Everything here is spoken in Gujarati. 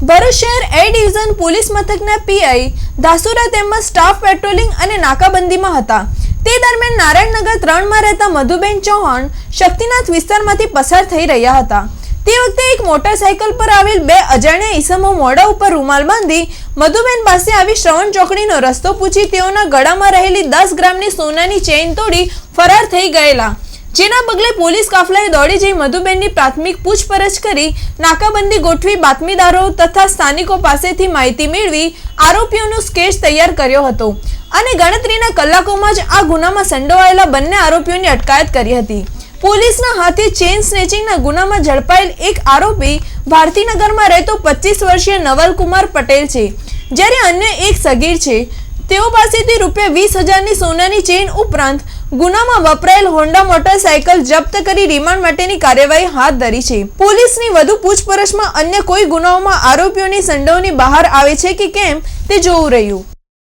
ભરૂચ શહેર એ ડિવિઝન પોલીસ મથકના પીઆઈ ધાસુરા તેમજ સ્ટાફ પેટ્રોલિંગ અને નાકાબંધીમાં હતા. તે દરમિયાન નારાયણનગર ત્રણમાં રહેતા મધુબેન ચૌહાણ શક્તિનાથ વિસ્તારમાંથી પસાર થઈ રહ્યા હતા. તે વખતે એક મોટરસાયકલ પર આવેલ બે અજાણ્યા ઈસમો મોઢા ઉપર રૂમાલ બાંધી મધુબેન પાસે આવી શ્રવણ ચોકડીનો રસ્તો પૂછી તેઓના ગળામાં રહેલી દસ ગ્રામની સોનાની ચેઇન તોડી ફરાર થઈ ગયેલા. જેના પગલે પોલીસ કાફલાએ દોડી જઈ મધુબેનની પ્રાથમિક પૂછપરછ કરી, નાકાબંધી ગોઠવી બાતમીદારો તથા સ્થાનિકો પાસેથી માહિતી મેળવી, આરોપીઓનો સ્કેચ તૈયાર કર્યો હતો. અને ગણતરીના કલાકોમાં જ આ ગુનામાં સંડોવાયેલા બંને આરોપીઓની અટકાયત કરી હતી. પોલીસના હાથે ચેઇન સ્નેચિંગના ગુનામાં ઝડપાયેલ એક આરોપી ભારતીનગરમાં રહેતો પચીસ વર્ષીય નવલકુમાર પટેલ છે. જ્યારે અન્ય એક સગીર છે. તેઓ પાસેથી રૂપિયા વીસ હજારની સોનાની ચેઇન ઉપરાંત ગુનામાં વપરાયેલ હોન્ડા મોટરસાયકલ જપ્ત કરી રિમાન્ડ માટેની કાર્યવાહી હાથ ધરી છે. પોલીસની વધુ પૂછપરછમાં અન્ય કોઈ ગુનાઓમાં આરોપીઓની સંડોવણી બહાર આવે છે કે કેમ તે જોવું રહ્યું.